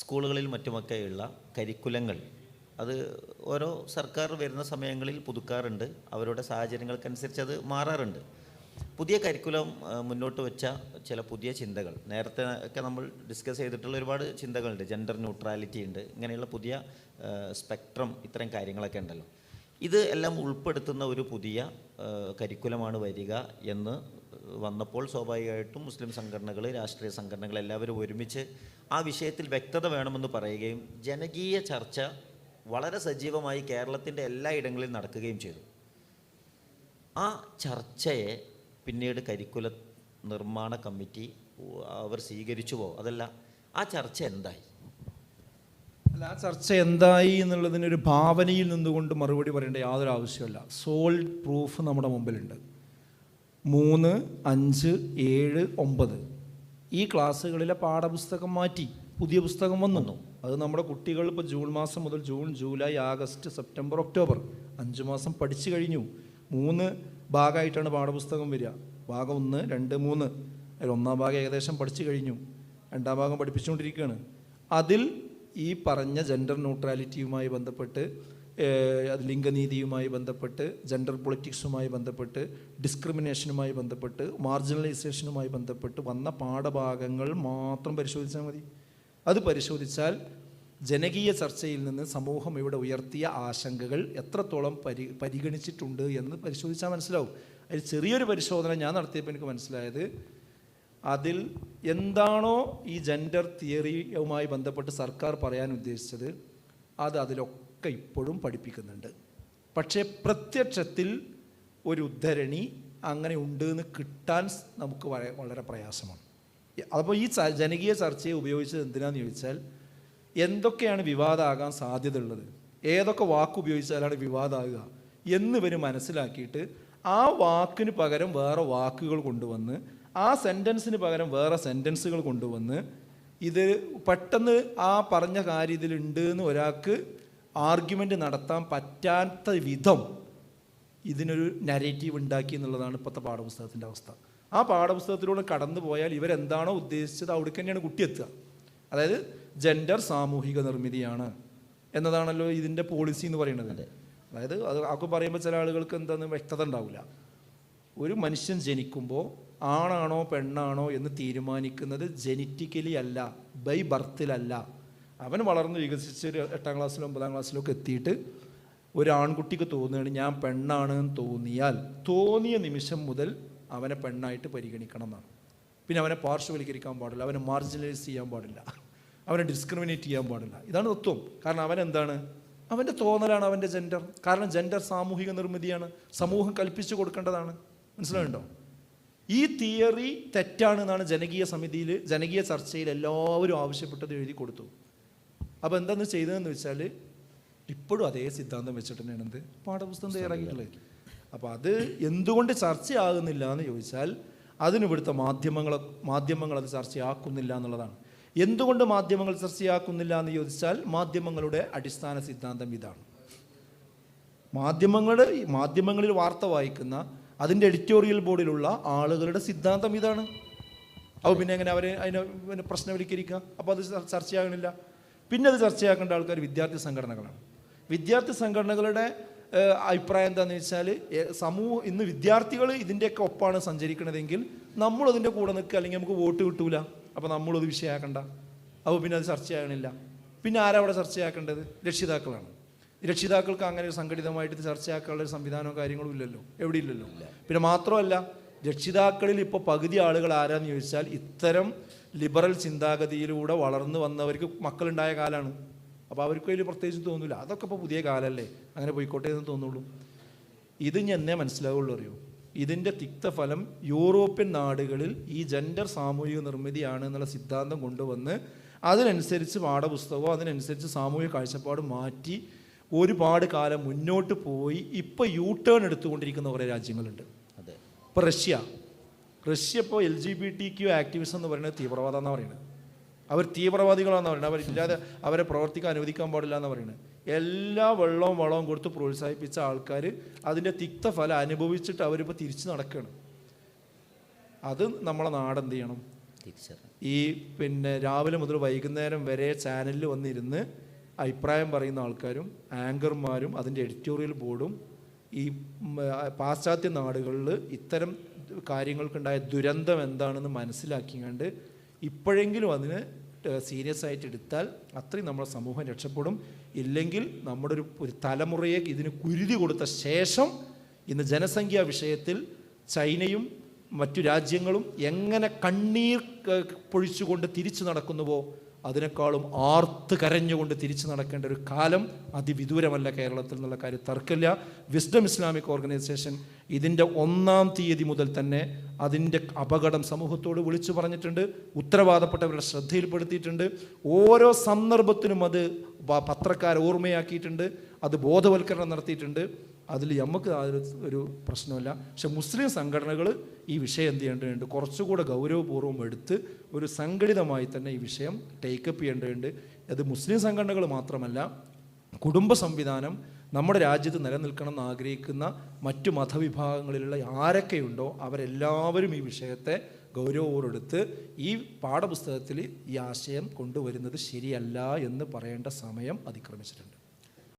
സ്കൂളുകളിൽ മറ്റുമൊക്കെയുള്ള കരിക്കുലങ്ങൾ. അത് ഓരോ സർക്കാർ വരുന്ന സമയങ്ങളിൽ പുതുക്കാറുണ്ട്. അവരുടെ സാഹചര്യങ്ങൾക്കനുസരിച്ച് അത് മാറാറുണ്ട്. പുതിയ കരിക്കുലം മുന്നോട്ട് വെച്ച ചില പുതിയ ചിന്തകൾ. നേരത്തെ ഒക്കെ നമ്മൾ ഡിസ്കസ് ചെയ്തിട്ടുള്ള ഒരുപാട് ചിന്തകളുണ്ട്. ജെൻഡർ ന്യൂട്രാലിറ്റി ഉണ്ട്. ഇങ്ങനെയുള്ള പുതിയ സ്പെക്ട്രം ഇത്തരം കാര്യങ്ങളൊക്കെ ഉണ്ടല്ലോ. ഇത് എല്ലാം ഉൾപ്പെടുത്തുന്ന ഒരു പുതിയ കരിക്കുലമാണ് വരിക എന്ന് വന്നപ്പോൾ സ്വാഭാവികമായിട്ടും മുസ്ലിം സംഘടനകൾ രാഷ്ട്രീയ സംഘടനകൾ എല്ലാവരും ഒരുമിച്ച് ആ വിഷയത്തിൽ വ്യക്തത വേണമെന്ന് പറയുകയും ജനകീയ ചർച്ച വളരെ സജീവമായി കേരളത്തിന്റെ എല്ലാ ഇടങ്ങളിലും നടക്കുകയും ചെയ്തു. ആ ചർച്ചയെ പിന്നീട് കരിക്കുല നിർമ്മാണ കമ്മിറ്റി അവർ സ്വീകരിച്ചു പോകും അതല്ല ആ ചർച്ച എന്തായി? അല്ല ആ ചർച്ച എന്തായി എന്നുള്ളതിനൊരു ഭാവനയിൽ നിന്നുകൊണ്ട് മറുപടി പറയേണ്ട യാതൊരു ആവശ്യമില്ല സോൾഡ് പ്രൂഫ് നമ്മുടെ മുമ്പിലുണ്ട്. മൂന്ന് അഞ്ച് ഏഴ് ഒമ്പത്. ഈ ക്ലാസ്സുകളിലെ പാഠപുസ്തകം മാറ്റി പുതിയ പുസ്തകം വന്നു. അത് നമ്മുടെ കുട്ടികൾ ഇപ്പോൾ ജൂൺ മാസം മുതൽ June July August September October അഞ്ച് മാസം പഠിച്ചു കഴിഞ്ഞു. മൂന്ന് ഭാഗമായിട്ടാണ് പാഠപുസ്തകം വരിക. ഭാഗം ഒന്ന് രണ്ട് മൂന്ന്. അതിൽ ഒന്നാം ഭാഗം ഏകദേശം പഠിച്ചു കഴിഞ്ഞു. രണ്ടാം ഭാഗം പഠിപ്പിച്ചുകൊണ്ടിരിക്കുകയാണ്. അതിൽ ഈ പറഞ്ഞ ജെൻഡർ ന്യൂട്രാലിറ്റിയുമായി ബന്ധപ്പെട്ട് അത് ലിംഗനീതിയുമായി ബന്ധപ്പെട്ട് ജെൻഡർ പൊളിറ്റിക്സുമായി ബന്ധപ്പെട്ട് ഡിസ്ക്രിമിനേഷനുമായി ബന്ധപ്പെട്ട് മാർജിനലൈസേഷനുമായി ബന്ധപ്പെട്ട് വന്ന പാഠഭാഗങ്ങൾ മാത്രം പരിശോധിച്ചാൽ മതി. അത് പരിശോധിച്ചാൽ ജനകീയ ചർച്ചയിൽ നിന്ന് സമൂഹം ഇവിടെ ഉയർത്തിയ ആശങ്കകൾ എത്രത്തോളം പരി പരിഗണിച്ചിട്ടുണ്ട് എന്ന് പരിശോധിച്ചാൽ മനസ്സിലാവും. അതിൽ ചെറിയൊരു പരിശോധന ഞാൻ നടത്തിയപ്പോൾ എനിക്ക് മനസ്സിലായത് അതിൽ എന്താണോ ഈ ജെൻഡർ തിയറിയുമായി ബന്ധപ്പെട്ട് സർക്കാർ പറയാൻ ഉദ്ദേശിച്ചത് അത് അതിലൊക്കെ ഇപ്പോഴും പഠിപ്പിക്കുന്നുണ്ട്. പക്ഷേ പ്രത്യക്ഷത്തിൽ ഒരു ഉദ്ധരണി അങ്ങനെ ഉണ്ട് എന്ന് കിട്ടാൻ നമുക്ക് വളരെ പ്രയാസമാണ്. അപ്പോൾ ഈ ജനകീയ ചർച്ചയെ ഉപയോഗിച്ചത് എന്തിനാന്ന് ചോദിച്ചാൽ എന്തൊക്കെയാണ് വിവാദമാകാൻ സാധ്യതയുള്ളത്? ഏതൊക്കെ വാക്ക് ഉപയോഗിച്ചാലാണ് വിവാദമാകുക എന്നിവർ മനസ്സിലാക്കിയിട്ട് ആ വാക്കിന് പകരം വേറെ വാക്കുകൾ കൊണ്ടുവന്ന് ആ സെന്റൻസിന് പകരം വേറെ സെന്റൻസുകൾ കൊണ്ടുവന്ന് ഇത് പെട്ടെന്ന് ആ പറഞ്ഞ കാര്യം ഇതിലുണ്ട് എന്ന് ഒരാൾക്ക് ആർഗ്യുമെന്റ് നടത്താൻ പറ്റാത്ത വിധം ഇതിനൊരു നരേറ്റീവ് ഉണ്ടാക്കി എന്നുള്ളതാണ് ഇപ്പോഴത്തെ പാഠപുസ്തകത്തിന്റെ അവസ്ഥ. ആ പാഠപുസ്തകത്തിലൂടെ കടന്നു പോയാൽ ഇവരെന്താണോ ഉദ്ദേശിച്ചത് അവിടെ തന്നെയാണ് കുട്ടി എത്തുക അതായത് ജെൻഡർ സാമൂഹിക നിർമ്മിതിയാണ് എന്നതാണല്ലോ ഇതിന്റെ പോളിസി എന്ന് പറയുന്നത്. അതായത് അത് ആക്കു പറയുമ്പോൾ ചില ആളുകൾക്ക് എന്താണെന്ന് വ്യക്തത ഉണ്ടാവില്ല. ഒരു മനുഷ്യൻ ജനിക്കുമ്പോൾ ആണാണോ പെണ്ണാണോ എന്ന് തീരുമാനിക്കുന്നത് ജനറ്റിക്കലി അല്ല ബൈ ബർത്തിലല്ല അവൻ വളർന്ന് വികസിച്ച് എട്ടാം ക്ലാസ്സിലും ഒമ്പതാം ക്ലാസ്സിലും ഒക്കെ എത്തിയിട്ട് ഒരു ആൺകുട്ടിക്ക് തോന്നുകയാണ് ഞാൻ പെണ്ണാണ് എന്ന് തോന്നിയാൽ തോന്നിയ നിമിഷം മുതൽ അവനെ പെണ്ണായിട്ട് പരിഗണിക്കണം എന്നാണ്. പിന്നെ അവനെ പാർശ്വവൽക്കരിക്കാൻ പാടില്ല അവനെ മാർജിനലൈസ് ചെയ്യാൻ പാടില്ല അവനെ ഡിസ്ക്രിമിനേറ്റ് ചെയ്യാൻ പാടില്ല. ഇതാണ് തത്വം. കാരണം അവൻ എന്താണ്? അവന്റെ തോന്നലാണ് അവന്റെ ജെൻഡർ കാരണം ജെൻഡർ സാമൂഹിക നിർമ്മിതിയാണ്. സമൂഹം കൽപ്പിച്ചു കൊടുക്കേണ്ടതാണ്. മനസ്സിലാവുണ്ടോ ഈ തിയറി തെറ്റാണെന്നാണ് ജനകീയ സമിതിയിൽ ജനകീയ ചർച്ചയിൽ എല്ലാവരും ആവശ്യപ്പെട്ടത് എഴുതി കൊടുത്തു. അപ്പോൾ എന്താന്ന് ചെയ്തതെന്ന് വെച്ചാൽ ഇപ്പോഴും അതേ സിദ്ധാന്തം വെച്ചിട്ട് തന്നെയാണ് എന്ത്? പാഠപുസ്തകം തയ്യാറാക്കിയിട്ടുള്ളത്. അപ്പോൾ അത് എന്തുകൊണ്ട് ചർച്ചയാകുന്നില്ല എന്ന് ചോദിച്ചാൽ അതിന് ഇവിടുത്തെ മാധ്യമങ്ങൾ മാധ്യമങ്ങൾ അത് ചർച്ചയാക്കുന്നില്ല എന്നുള്ളതാണ്. എന്തുകൊണ്ട് മാധ്യമങ്ങൾ ചർച്ചയാക്കുന്നില്ല എന്ന് ചോദിച്ചാൽ മാധ്യമങ്ങളുടെ അടിസ്ഥാന സിദ്ധാന്തം ഇതാണ്. മാധ്യമങ്ങളുടെ മാധ്യമങ്ങളിൽ വാർത്ത വായിക്കുന്ന അതിന്റെ എഡിറ്റോറിയൽ ബോർഡിലുള്ള ആളുകളുടെ സിദ്ധാന്തം ഇതാണ്. അപ്പോൾ പിന്നെ എങ്ങനെ അവരെ അതിനെ പിന്നെ പ്രശ്നവൽക്കരിക്കുക? അപ്പോൾ അത് ചർ- ചർച്ചയാകണില്ല പിന്നെ അത് ചർച്ചയാക്കേണ്ട ആൾക്കാർ വിദ്യാർത്ഥി സംഘടനകളാണ്. വിദ്യാർത്ഥി സംഘടനകളുടെ അഭിപ്രായം എന്താണെന്ന് വെച്ചാൽ സമൂഹം ഇന്ന് വിദ്യാർത്ഥികൾ ഇതിന്റെയൊക്കെ ഒപ്പാണ് സഞ്ചരിക്കണതെങ്കിൽ നമ്മളതിന്റെ കൂടെ നിൽക്കുക അല്ലെങ്കിൽ നമുക്ക് വോട്ട് കിട്ടൂല. അപ്പോൾ നമ്മളത് വിഷയമാക്കണ്ട. അപ്പോൾ പിന്നെ അത് ചർച്ചയാകണില്ല. പിന്നെ ആരാ അവിടെ ചർച്ചയാക്കേണ്ടത്? രക്ഷിതാക്കളാണ്. രക്ഷിതാക്കൾക്ക് അങ്ങനെ സംഘടിതമായിട്ട് ചർച്ച ചർച്ചയാക്കാനുള്ള സംവിധാനവും കാര്യങ്ങളും ഇല്ലല്ലോ. എവിടെ ഇല്ലല്ലോ പിന്നെ മാത്രമല്ല രക്ഷിതാക്കളിൽ ഇപ്പോൾ പകുതി ആളുകൾ ആരാന്ന് ചോദിച്ചാൽ ഇത്തരം ലിബറൽ ചിന്താഗതിയിലൂടെ വളർന്നു വന്നവർക്ക് മക്കളുണ്ടായ കാലമാണ്. അപ്പോൾ അവർക്ക് വലിയ പ്രത്യേകിച്ച് തോന്നില്ല അതൊക്കെ ഇപ്പോൾ പുതിയ കാലമല്ലേ? അങ്ങനെ പോയിക്കോട്ടെ എന്ന് തോന്നുള്ളൂ. ഇത് എന്നേ മനസ്സിലാവുള്ളൂ അറിയൂ? ഇതിന്റെ തിക്തഫലം യൂറോപ്യൻ നാടുകളിൽ ഈ ജെൻഡർ സാമൂഹിക നിർമ്മിതിയാണ് എന്നുള്ള സിദ്ധാന്തം കൊണ്ടുവന്ന് അതിനനുസരിച്ച് പാഠപുസ്തകവും അതിനനുസരിച്ച് സാമൂഹിക കാഴ്ചപ്പാട് മാറ്റി ഒരുപാട് കാലം മുന്നോട്ട് പോയി ഇപ്പോൾ യൂ ടേൺ എടുത്തുകൊണ്ടിരിക്കുന്ന കുറേ രാജ്യങ്ങളുണ്ട്. ഇപ്പോൾ റഷ്യ. റഷ്യ ഇപ്പോൾ L G B T Q activism എന്ന് പറയുന്നത് തീവ്രവാദം എന്നാണ് പറയുന്നത്. അവർ തീവ്രവാദികളാണെന്ന് പറയുന്നത്. അവരില്ലാതെ അവരെ പ്രവർത്തിക്കാൻ അനുവദിക്കാൻ പാടില്ല എന്ന് പറയുന്നത്. എല്ലാ വെള്ളവും വളവും കൊടുത്ത് പ്രോത്സാഹിപ്പിച്ച ആൾക്കാർ അതിന്റെ തിക്തഫലം അനുഭവിച്ചിട്ട് അവരിപ്പോൾ തിരിച്ചു നടക്കുകയാണ് അത് നമ്മളെ നാട് എന്ത് ചെയ്യണം? ഈ പിന്നെ രാവിലെ മുതൽ വൈകുന്നേരം വരെ ചാനലിൽ വന്നിരുന്ന് അഭിപ്രായം പറയുന്ന ആൾക്കാരും ആങ്കർമാരും അതിന്റെ എഡിറ്റോറിയൽ ബോർഡും ഈ പാശ്ചാത്യ നാടുകളിൽ ഇത്തരം കാര്യങ്ങൾക്കുണ്ടായ ദുരന്തം എന്താണെന്ന് മനസ്സിലാക്കി കണ്ട് ഇപ്പോഴെങ്കിലും അതിന് സീരിയസ് ആയിട്ട് എടുത്താൽ അത്രയും നമ്മുടെ സമൂഹം രക്ഷപ്പെടും. ഇല്ലെങ്കിൽ നമ്മുടെ ഒരു ഒരു തലമുറയെ ഇതിന് കുരുതി കൊടുത്ത ശേഷം ഇന്ന് ജനസംഖ്യാ വിഷയത്തിൽ ചൈനയും മറ്റു രാജ്യങ്ങളും എങ്ങനെ കണ്ണീർ പൊഴിച്ചുകൊണ്ട് തിരിച്ചു നടക്കുന്നുവോ അതിനേക്കാളും ആർത്ത് കരഞ്ഞുകൊണ്ട് തിരിച്ചു നടക്കേണ്ട ഒരു കാലം അതിവിദൂരമല്ല കേരളത്തിൽ എന്നുള്ള കാര്യം. തർക്കമില്ല. വിസ്ഡം ഇസ്ലാമിക് ഓർഗനൈസേഷൻ ഇതിന്റെ ഒന്നാം തീയതി മുതൽ തന്നെ അതിന്റെ അപകടം സമൂഹത്തോട് വിളിച്ചു പറഞ്ഞിട്ടുണ്ട്. ഉത്തരവാദപ്പെട്ടവരുടെ ശ്രദ്ധയിൽപ്പെടുത്തിയിട്ടുണ്ട്. ഓരോ സന്ദർഭത്തിനും അത് പത്രക്കാരെ ഓർമ്മയാക്കിയിട്ടുണ്ട്. അത് ബോധവൽക്കരണം നടത്തിയിട്ടുണ്ട്. അതിൽ നമുക്ക് ഒരു പ്രശ്നമില്ല പക്ഷെ മുസ്ലിം സംഘടനകൾ ഈ വിഷയം എന്ത് ചെയ്യേണ്ടതുണ്ട്? കുറച്ചുകൂടെ ഗൗരവപൂർവം എടുത്ത് ഒരു സംഘടിതമായി തന്നെ ഈ വിഷയം ടേക്കപ്പ് ചെയ്യേണ്ടതുണ്ട്. അത് മുസ്ലിം സംഘടനകൾ മാത്രമല്ല കുടുംബ സംവിധാനം നമ്മുടെ രാജ്യത്ത് നിലനിൽക്കണം എന്ന് ആഗ്രഹിക്കുന്ന മറ്റു മതവിഭാഗങ്ങളിലുള്ള ആരൊക്കെയുണ്ടോ അവരെല്ലാവരും ഈ വിഷയത്തെ ഗൗരവോടെടുത്ത് ഈ പാഠപുസ്തകത്തിൽ ഈ ആശയം കൊണ്ടുവരുന്നത് ശരിയല്ല എന്ന് പറയേണ്ട സമയം അതിക്രമിച്ചിട്ടുണ്ട്.